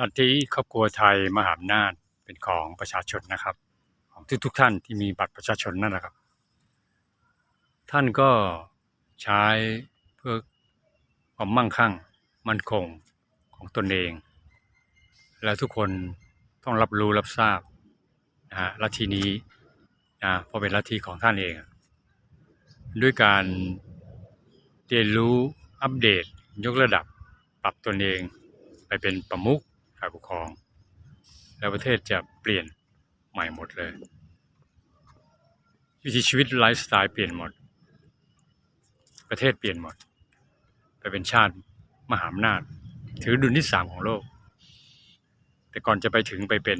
ลัทธิครอบครัวไทยมหาอำนาจเป็นของประชาชนนะครับ ของทุกทุกท่านที่มีบัตรประชาชนนั่นแหละครับ ท่านก็ใช้เพื่อความมั่งคั่งมั่นคงของตนเอง และทุกคนต้องรับรู้รับทราบนะฮะลัทธินี้นะเพราะเป็นลัทธิของท่านเอง ด้วยการเรียนรู้อัปเดตยกระดับปรับตนเองไปเป็นประมุข ฝ่ายปกครอง แล้วประเทศจะเปลี่ยนใหม่หมดเลย วิถีชีวิตไลฟ์สไตล์เปลี่ยนหมด ประเทศเปลี่ยนหมด ไปเป็นชาติมหาอำนาจ ถือดุลที่สามของโลก แต่ก่อนจะไปถึงไปเป็น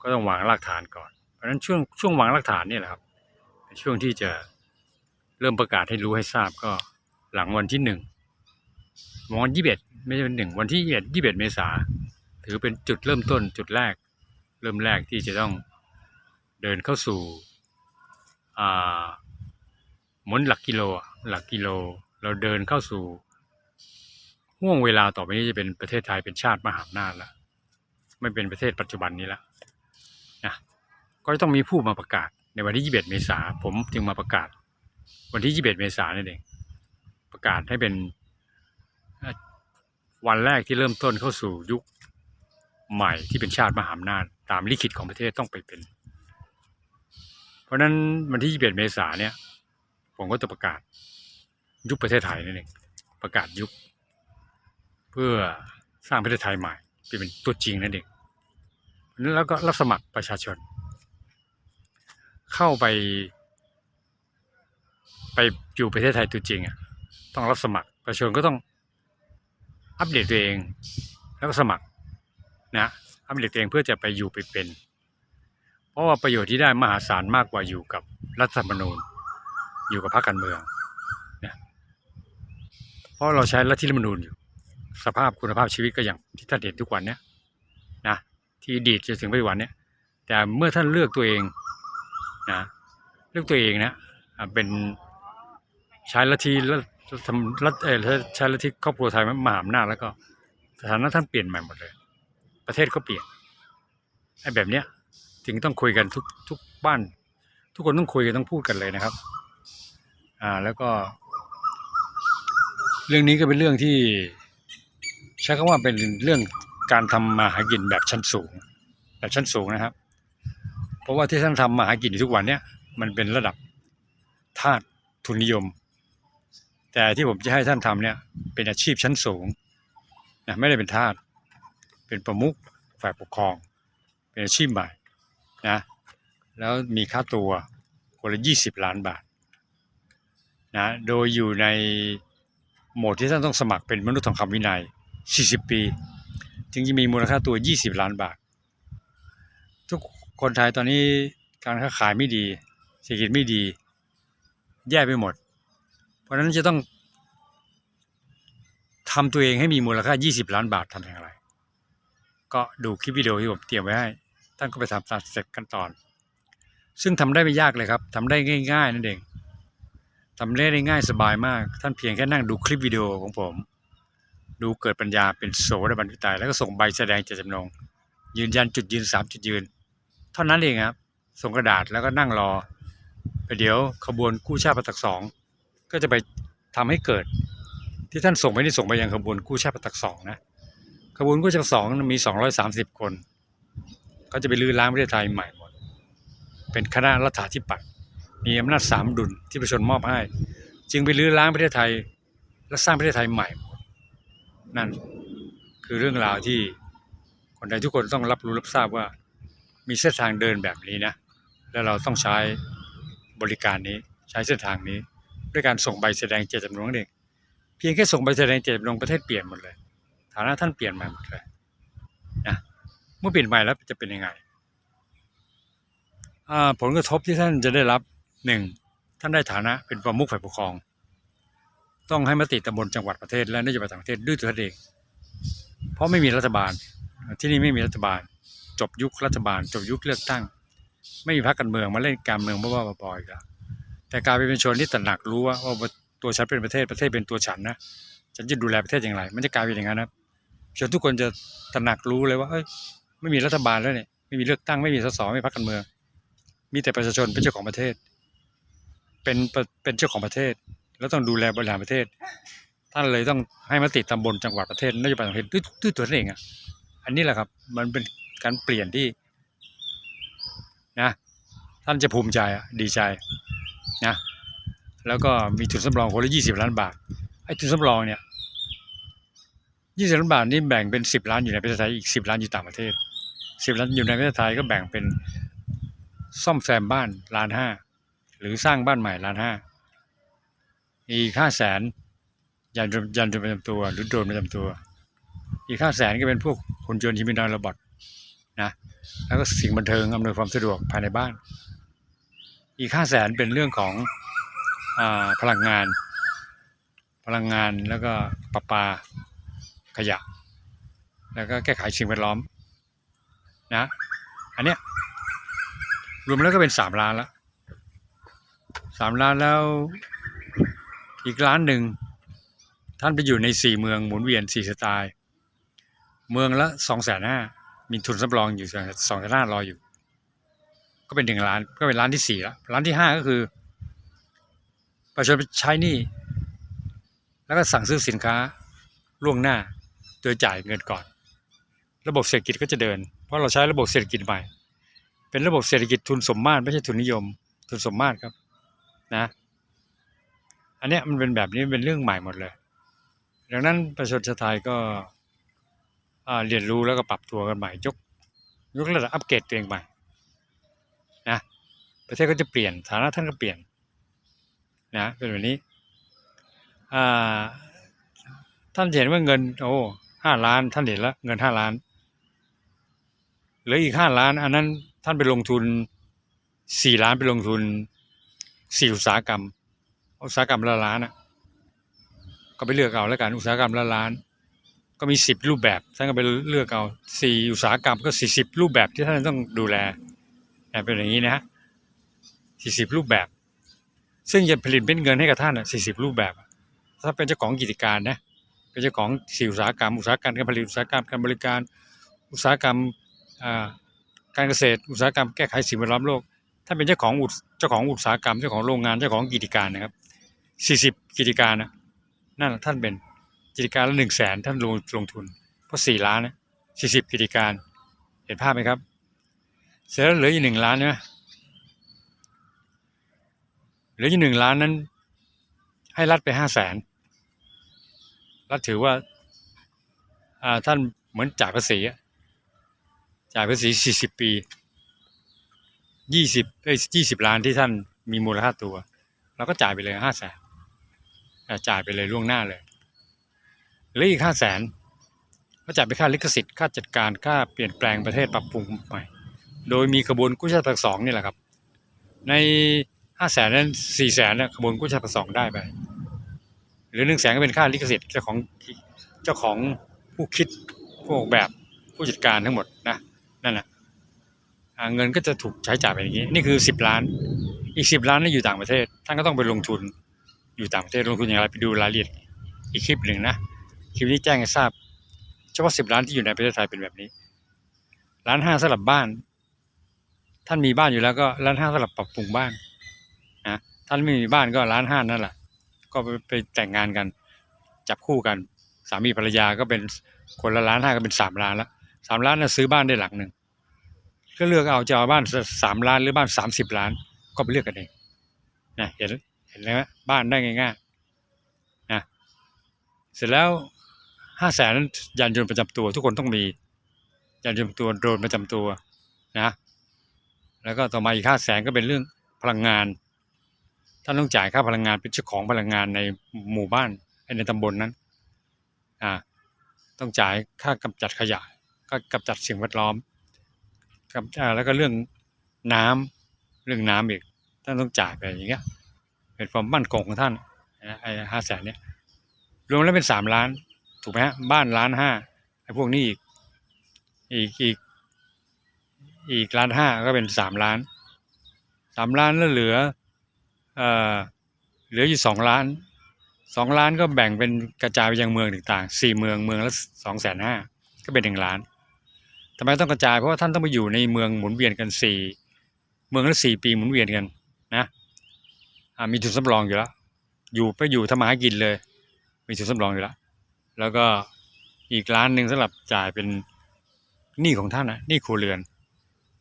ก็ต้องวางรากฐานก่อน เพราะฉะนั้นช่วงช่วงวางรากฐานนี่แหละครับเป็นช่วงที่จะเริ่มประกาศให้รู้ให้ทราบก็หลังวันที่หนึ่งวันยี่สิบเอ็ดไม่ใช่วันหนึ่งวันที่ยี่สิบเอ็ดยี่สิบเอ็ดเมษา ถือเป็นจุดเริ่มต้นจุดแรก เริ่มแรกที่จะต้องเดินเข้าสู่หมุนหลักกิโลหลักกิโล เราเดินเข้าสู่ห่วงเวลาต่อไปนี้จะเป็นประเทศไทยเป็นชาติมหาอำนาจแล้วไม่เป็นประเทศปัจจุบันนี้แล้วนะก็จะต้องมีผู้มาประกาศในวันที่ 21 เมษาผมจึงมาประกาศ วันที่ 21 เมษานนั่นเองประกาศให้เป็นวันแรกที่เริ่มต้นเข้าสู่ยุค ใหม่ที่เป็นชาติมหาอำนาจตามลิขิตของประเทศต้องไปเป็น เพราะนั้นวันที่21เมษายนเนี่ย ผมก็จะประกาศยุคประเทศไทยนั่นเองประกาศยุคเพื่อสร้างประเทศไทยใหม่เป็นตัวจริงนั่นเองแล้วก็รับสมัครประชาชน เข้าไป ไปอยู่ประเทศไทยตัวจริงอะต้องรับสมัครประชาชนก็ต้องอัปเดตตัวเอง แล้วก็สมัคร นะอัปเดตตัวเองเพื่อจะไปอยู่ไปเป็น เพราะว่าประโยชน์ที่ได้มหาศาลมากกว่าอยู่กับรัฐธรรมนูญ อยู่กับพรรคการเมืองนะเพราะเราใช้รัฐธรรมนูญอยู่ สภาพคุณภาพชีวิตก็อย่างที่ท่านเห็นทุกวันเนี้ยนะที่ดีตจนถึงปัจจุบันเนี้ยแต่เมื่อท่านเลือกตัวเองนะเลือกตัวเองนะเป็นใช้ลัทธิรัฐรัฐเออใช้ลัทธิครอบครัวไทยมหาอำนาจแล้วก็สถานะท่านเปลี่ยนใหม่หมดเลย ประเทศก็เปลี่ยนไอ้แบบเนี้ยจึงต้องคุยกันทุกทุกบ้าน ทุกคนต้องคุยกันต้องพูดกันเลยนะครับ อ่าแล้วก็ เรื่องนี้ก็เป็นเรื่องที่ ใช้คำว่าเป็นเรื่องการทำมาหากินแบบชั้นสูง แบบชั้นสูงนะครับ เพราะว่าที่ท่านทำมาหากินอยู่ทุกวันเนี้ยมันเป็นระดับทาสทุนนิยม แต่ที่ผมจะให้ท่านทำเนี่ยเป็นอาชีพชั้นสูงนะไม่ได้เป็นทาส เป็นประมุขฝ่ายปกครอง เป็นอาชีพใหม่นะแล้วมีค่าตัวคนละยี่สิบล้านบาทนะโดยอยู่ในโหมดที่ท่านต้องสมัครเป็นมนุษย์ทองคำวินัย 40 ปี จึงจะมีมูลค่าตัว 20 ล้านบาท ทุกคนไทยตอนนี้การค้าขายไม่ดีเศรษฐกิจไม่ดี แย่ไปหมด เพราะฉะนั้นจะต้องทำตัวเองให้มีมูลค่า 20 ล้านบาททำอย่างไร ก็ดูคลิปวิดีโอที่ผมเตรียมไว้ให้ ท่านก็ไปทำตามสเต็ปขั้นตอน ซึ่งทำได้ไม่ยากเลยครับทำได้ง่าย ๆ นั่นเองทำได้ง่ายสบายมาก ท่านเพียงแค่นั่งดูคลิปวิดีโอของผม ดูเกิดปัญญาเป็นโสดาบันพิตายแล้วก็ส่งใบแสดงเจตจำนง ยืนยันจุดยืนสามจุดยืน เท่านั้นเองครับ ส่งกระดาษแล้วก็นั่งรอไปเดี๋ยวขบวนกู้ชาติปตักสองก็จะไปทำให้เกิด ที่ท่านส่งไปนี่ส่งไปยังขบวนกู้ชาติปตักสองนะ ขบวนกู้ชาติสองมีสองร้อยสามสิบคนก็จะไปลื้อล้างประเทศไทยใหม่หมด เป็นคณะรัฐาธิปัตย์มีอำนาจสามดุลที่ประชาชนมอบให้ จึงไปลื้อล้างประเทศไทย และสร้างประเทศไทยใหม่หมด นั่นคือเรื่องราวที่คนไทยทุกคนต้องรับรู้รับทราบว่า มีเส้นทางเดินแบบนี้นะ แล้วเราต้องใช้บริการนี้ใช้เส้นทางนี้ ด้วยการส่งใบแสดงเจตจำนงนั่นเองเพียงแค่ส่งใบแสดงเจตจำนงประเทศเปลี่ยนหมดเลยานะท่านเปลี่ยนใหม่หมดเลยนะเมื่อเปลี่ยนใหม่แล้วจะเป็นยังไงผลกระทบที่ท่านจะได้รับหนึ่งท่านได้ฐานะเป็นประมุขฝ่ายปกครอง ต้องให้มติตำบลจังหวัดประเทศและนโยบายต่างประเทศด้วยตัวเองเพราะไม่มีรัฐบาล ที่นี่ไม่มีรัฐบาล จบยุครัฐบาล จบยุคเลือกตั้ง ไม่มีพรรคการเมืองมาเล่นการเมืองบ้าๆบอๆอีกแล้วแต่การเป็นชนที่ตระหนักรู้ว่าตัวฉันเป็นประเทศประเทศเป็นตัวฉันนะฉันจะดูแลประเทศอย่างไร มันจะกลายเป็นอย่างนั้นนะ จนทุกคนจะตระหนักรู้เลยว่าเอ้ยไม่มีรัฐบาลแล้วเนี่ยไม่มีเลือกตั้งไม่มีสสไม่มีพรรคการเมือง มีแต่ประชาชนเป็นเจ้าของประเทศ เป็นเป็นเจ้าของประเทศ แล้วต้องดูแลบริหารประเทศ ท่านเลยต้องให้มติตำบลจังหวัดประเทศนโยบายประเทศด้วยด้วยตัวท่านเองอะอันนี้แหละครับ มันเป็นการเปลี่ยนที่นะท่านจะภูมิใจอะดีใจนะแล้วก็มีทุนสำรองคนละยี่สิบล้านบาทไอ้ทุนสำรองเนี่ย ยี่สิบล้านบาทนี่แบ่งเป็นสิบล้านอยู่ในประเทศไทยอีกสิบล้านอยู่ต่างประเทศสิบล้านอยู่ในประเทศไทยก็แบ่งเป็นซ่อมแซมบ้านล้านห้าหรือสร้างบ้านใหม่ล้านห้าอีกห้าแสนยานยนต์ยานยนประจำตัว หรือโดนประจำตัว อีกห้าแสนก็เป็นพวกหุ่นยนต์ฮิมินอยโรบอทนะแล้วก็สิ่งบันเทิงอำนวยความสะดวกภายในบ้าน อีกห้าแสนเป็นเรื่องของอพลังงาน พลังงานแล้วก็ประปา ขยะ แล้วก็แก้ไขสิ่งแวดล้อมนะอันเนี้ยรวมแล้วก็เป็นสามล้านแล้วสามล้านแล้วอีกล้านหนึ่งท่านไปอยู่ในสี่เมืองหมุนเวียนสี่สไตล์เมืองละสองแสนห้ามีทุนสำรองอยู่สองแสนห้ารออยู่ ก็เป็นหนึ่งล้านก็เป็นล้านที่สี่แล้วล้านที่ห้าก็คือประชาชนใช้หนี้แล้วก็สั่งซื้อสินค้าล่วงหน้า โดยจ่ายเงินก่อน ระบบเศรษฐกิจก็จะเดิน เพราะเราใช้ระบบเศรษฐกิจใหม่ เป็นระบบเศรษฐกิจทุนสมมาตรไม่ใช่ทุนนิยม ทุนสมมาตรครับนะอันเนี้ยมันเป็นแบบนี้เป็นเรื่องใหม่หมดเลย ดังนั้นประชาชนไทยก็เรียนรู้แล้วก็ปรับตัวกันใหม่ยกยกระดับอัปเกรดตัวเองใหม่นะประเทศก็จะเปลี่ยนฐานะท่านก็เปลี่ยนนะเป็นแบบนี้อ่าท่านเห็นว่าเงินโอ้ ห้าล้านท่านเห็นแล้วเงินห้าล้านเหลืออีกห้าล้าน อันนั้นท่านไปลงทุนสี่ล้านไปลงทุนสี่อุตสาหกรรม อุตสาหกรรมละล้านอะ ก็ไปเลือกเอาแล้วกันอุตสาหกรรมละล้าน ก็มีสิบรูปแบบท่านก็ไปเลือกเอาสี่อุตสาหกรรมก็สี่สิบรูปแบบที่ท่านต้องดูแลเป็นอย่างนี้นะฮะสี่สิบรูปแบบ ซึ่งจะผลิตเป็นเงินให้กับท่านอะสี่สิบรูปแบบ ถ้าเป็นเจ้าของกิจการนะ เป็นเจ้าของสี่อุตสาหกรรม อุตสาหกรรมการผลิตอุตสาหกรรมการบริการ อุตสาหกรรมการเกษตร อุตสาหกรรมแก้ไขสิ่งแวดล้อมโลกถ้าเป็นเจ้าของอุตเจ้าของอุตสาหกรรมเจ้าของโรงงานเจ้าของกิจการนะครับสี่สิบกิจการนะนั่นท่านเป็นกิจการละหนึ่งแสนท่านลงลงทุนเพราะสี่ล้านนะสี่สิบกิจการ เห็นภาพไหมครับ เสร็จแล้วเหลืออีกหนึ่งล้านใช่ไหมเหลืออีกหนึ่งล้านนั้น ให้รัฐไปห้าแสน รัฐถือว่าท่านเหมือนจ่ายภาษีจ่ายภาษีสี่สิบปียี่สิบเอ้ยี่สิบล้านที่ท่านมีมูลค่าตัวเราก็จ่ายไปเลยห้าแสนจ่ายไปเลยล่วงหน้าเลยหลืออีกห้าแสนก็จ่ายไปค่าลิขสิทธิ์ค่าจัดการค่าเปลี่ยนแปลงประเทศปรับปรุงใหม่โดยมีกระบวนกู้ชาติภาคสองนี่แหละครับ ในห้าแสนนั้นสี่แสนเนี่ยกระบวนกู้ชาติภาคสองได้ไป รือหนึ่งแสนก็เป็นค่าลิขสิทธิ์เจ้าของเจ้าของผู้คิดผู้ออกแบบผู้จัดการทั้งหมดนะนั่นแหละเงินก็จะถูกใช้จ่ายไปอย่างนี้ นี่คือสิบล้าน อีกสิบล้านนี่อยู่ต่างประเทศ ท่านก็ต้องไปลงทุนอยู่ต่างประเทศลงทุนอย่างไรไปดูรายละเอียดอีกคลิปหนึ่งนะคลิปนี้แจ้งให้ทราบเฉพาะสิบล้านที่อยู่ในประเทศไทยเป็นแบบนี้ล้านห้าสำหรับบ้าน ท่านมีบ้านอยู่แล้วก็ล้านห้าสำหรับปรับปรุงบ้านนะท่านไม่มีบ้านก็ล้านห้านั่นแหละ ก็ไปแต่งงานกัน จับคู่กัน สามีภรรยาก็เป็นคนละล้านห้าก็เป็นสามล้านละสามล้านน่ะซื้อบ้านได้หลังหนึ่งก็เลือกเอาจะเอาบ้านสามล้านหรือบ้านสามสิบล้าน ก็ไปเลือกกันเองนะเห็นเห็นไหมบ้านได้ง่ายๆนะเสร็จแล้วห้าแสนยานยนต์ประจำตัว ทุกคนต้องมียานยนต์ตัวโดรนประจำตัวนะแล้วก็ต่อมาอีกห้าแสนก็เป็นเรื่องพลังงาน ท่านต้องจ่ายค่าพลังงานเป็นเจ้าของพลังงานในหมู่บ้านในตำบลนนั้นอ่าต้องจ่ายค่ากำจัดขยะก็กำจัดสิ่งแวดล้อมกับแล้วก็เรื่องน้ำเรื่องน้ำอีกท่านต้องจ่ายไปอย่างเงี้ยเป็นความมั่นคงของท่านไอ้ห้าแสนเนี้ยรวมแล้วเป็นสามล้าน ถูกไหมฮะบ้านล้านห้าไอ้พวกนี้อีกอีกอีกอีกล้านห้าก็เป็นสามล้านสามล้านแล้วเหลือ เอ่อเหลืออยู่สองล้านสองล้านก็แบ่งเป็นกระจายไปยังเมืองต่างๆสี่เมืองเมืองละสองแสนห้าก็เป็นหนึ่งล้านทำไมต้องกระจายเพราะว่าท่านต้องไปอยู่ในเมืองหมุนเวียนกันสี่เมืองละสี่ปีหมุนเวียนกันนะมีทุนสำรองอยู่แล้วอยู่ไปอยู่ทำมาหากินเลย มีทุนสำรองอยู่แล้วแล้วก็อีกล้านหนึ่งสำหรับจ่ายเป็นหนี้ของท่านนะหนี้ครัวเรือน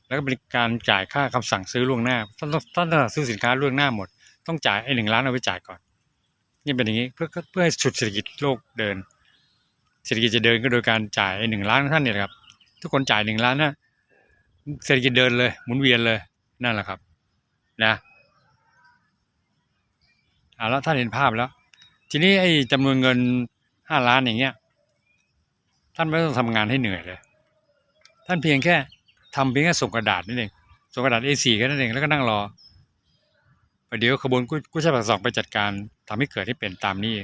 แล้วก็เป็นการจ่ายค่าคำสั่งซื้อล่วงหน้าท่านต้องท่านต้องซื้อสินค้าล่วงหน้าหมด ต้องจ่ายไอ้หนึ่งล้านเอาไปจ่ายก่อนนี่เป็นอย่างนี้เพื่อเพื่อให้ฉุดเศรษฐกิจโลกเดิน เศรษฐกิจจะเดินก็โดยการจ่ายไอ้หนึ่งล้านท่านเนี่ยแหละครับ ทุกคนจ่ายหนึ่งล้านนะเศรษฐกิจเดินเลย หมุนเวียนเลยนั่นแหละครับ นะเอาแล้วท่านเห็นภาพแล้ว ทีนี้ไอ้จำนวนเงินห้าล้านอย่างเงี้ย ท่านไม่ต้องทำงานให้เหนื่อยเลย ท่านเพียงแค่ทำเพียงแค่ส่งกระดาษนั่นเองส่งกระดาษ A4 แค่นั้นเองแล้วก็นั่งรอ เดี๋ยวขบวนกู้กู้ชาติปาสองไปจัดการทำให้เกิดให้เป็นตามนี้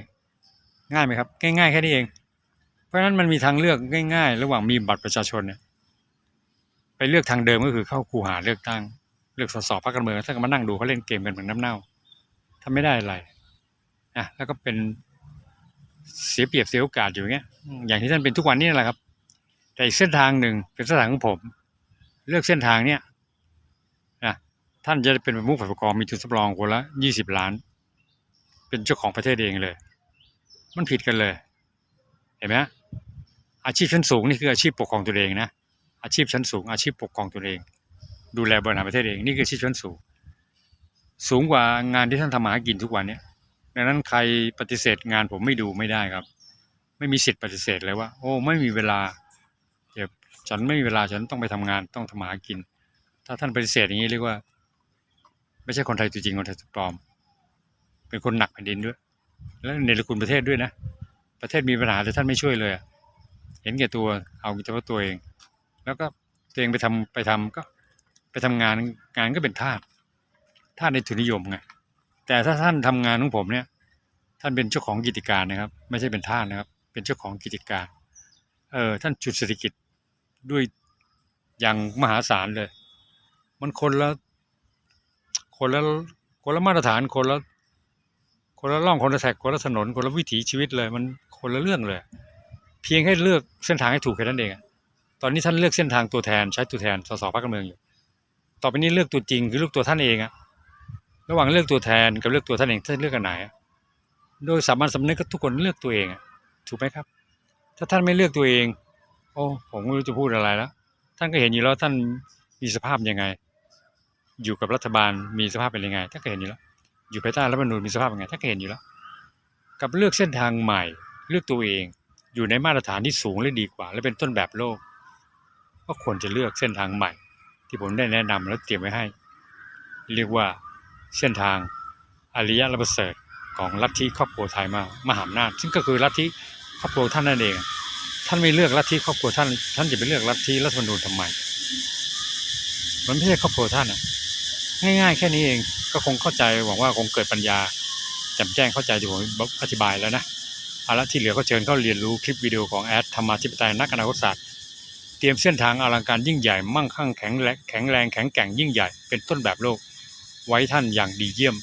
ง่ายไหมครับ ง่ายๆแค่นี้เอง เพราะฉะนั้นมันมีทางเลือกง่าย ๆ ระหว่างมีบัตรประชาชนเนี่ยไปเลือกทางเดิมก็คือเข้าคูหาเลือกตั้ง เลือกสสพรรคการเมืองถ้าก็มานั่งดูเขาเล่นเกมกันเหมือนน้ำเน่าทำไม่ได้อะไรอะแล้วก็เป็นเสียเปรียบเสียโอกาสอยู่เงี้ย อย่างที่ท่านเป็นทุกวันนี้นั่นแหละครับ แต่อีกเส้นทางหนึ่งเป็นเส้นทางของผม เลือกเส้นทางเนี้ย ท่านจะเป็นประมุขฝ่ายปกครองมีทุนสำรองคนละยี่สิบล้าน เป็นเจ้าของประเทศเองเลย มันผิดกันเลย เห็นไหมอาชีพชั้นสูงนี่คืออาชีพปกครองตัวเองนะอาชีพชั้นสูง อาชีพปกครองตัวเอง ดูแลบริหารประเทศเองนี่คืออาชีพชั้นสูง สูงกว่างานที่ท่านทำมาหากินทุกวันเนี่ยดังนั้นใครปฏิเสธงานผมไม่ดูไม่ได้ครับ ไม่มีสิทธิ์ปฏิเสธเลยว่า โอ้ไม่มีเวลาเดี๋ยวฉันไม่มีเวลาฉันต้องไปทำงานต้องทำมาหากิน ถ้าท่านปฏิเสธอย่างนี้เรียกว่า ไม่ใช่คนไทยตัวจริงคนไทยตัวปลอม เป็นคนหนักแผ่นดินด้วย แล้วเนรคุณประเทศด้วยนะ ประเทศมีปัญหาแต่ท่านไม่ช่วยเลย เห็นแก่ตัวเอาเฉพาะตัวเอง แล้วก็ตัวเองไปทำไปทำก็ไปทำงานงานก็เป็นทาสทาสในทุนนิยมไงแต่ถ้าท่านทำงานของผมเนี่ย ท่านเป็นเจ้าของกิจการนะครับ ไม่ใช่เป็นทาสนะครับ เป็นเจ้าของกิจการเออท่านจุดเศรษฐกิจด้วยอย่างมหาศาลเลย มันคนละ คนละคนละมาตรฐานคนละคนละร่องคนละแท็กคนละถนนคนละวิถีชีวิตเลย มันคนละเรื่องเลย เพียงให้เลือกเส้นทางให้ถูกแค่นั้นเองตอนนี้ท่านเลือกเส้นทางตัวแทนใช้ตัวแทนสสพรรคการเมืองอยู่ ต่อไปนี้เลือกตัวจริงคือเลือกตัวท่านเองอะระหว่างเลือกตัวแทนกับเลือกตัวท่านเองท่านเลือกกันไหนโดยสามัญสำนึกก็ทุกคนเลือกตัวเองถูกไหมครับ ถ้าท่านไม่เลือกตัวเอง โอ้ผมไม่รู้จะพูดอะไรแล้วท่านก็เห็นอยู่แล้วท่านมีสภาพยังไง อยู่กับรัฐบาลมีสภาพเป็นยังไงท่านก็เห็นอยู่แล้ว อยู่ภายใต้รัฐธรรมนูญมีสภาพยังไงท่านก็เห็นอยู่แล้ว กับเลือกเส้นทางใหม่ เลือกตัวเองอยู่ในมาตรฐานที่สูงและดีกว่า และเป็นต้นแบบโลก ก็ควรจะเลือกเส้นทางใหม่ ที่ผมได้แนะนำและเตรียมไว้ให้ เรียกว่าเส้นทางอริยะระเสริฐของลัทธิครอบครัวไทยมามหาอำนาจซึ่งก็คือลัทธิครอบครัวท่านนั่นเอง ท่านไม่เลือกลัทธิครอบครัวท่าน ท่านจะไปเลือกลัทธิรัฐธรรมนูญทำไมมันไม่ใช่ครอบครัวท่านอะ ง่ายๆ แค่นี้เองก็คงเข้าใจหวังว่าคงเกิดปัญญาแจ่มแจ้งเข้าใจที่ผมอธิบายแล้วนะเอาละที่เหลือก็เชิญเข้าเรียนรู้คลิปวิดีโอของแอดธรรมาธิปไตยนักอนาคตศาสตร์เตรียมเส้นทางอลังการยิ่งใหญ่มั่งคั่งแข็งแรงแข็งแรงแข็งแกร่งยิ่งใหญ่เป็นต้นแบบโลก ไว้ท่านอย่างดีเยี่ยม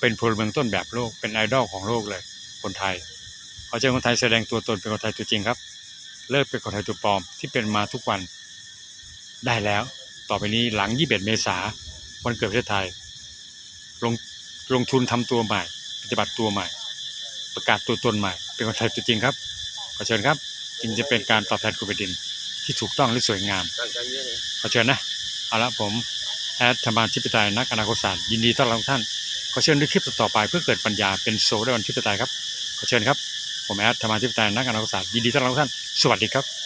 เป็นพลเมืองต้นแบบโลกเป็นไอดอลของโลกเลย คนไทยขอเชิญคนไทยแสดงตัวตนเป็นคนไทยตัวจริงครับ เลิกเป็นคนไทยตัวปลอมที่เป็นมาทุกวัน ได้แล้ว ต่อไปนี้หลัง 21 เมษา วันเกิดประเทศไทย ลงลงทุนทำตัวใหม่ ปฏิบัติตัวใหม่ ประกาศตัวตนใหม่ เป็นคนไทยตัวจริงครับขอเชิญครับจึงจะเป็นการตอบแทนคุณแผ่นดิน ที่ถูกต้องและสวยงามขอเชิญนะเอาละผมแอดธรรมาธิปไตยนักอนาคตศาสตร์ยินดีต้อนรับทุกท่านขอเชิญด้วยคลิปต่อไปเพื่อเกิดปัญญาเป็นโซดาวันธิปไตยครับขอเชิญครับผมแอดธรรมาธิปไตยนักอนาคตศาสตร์ยินดีต้อนรับทุกท่านสวัสดีครับ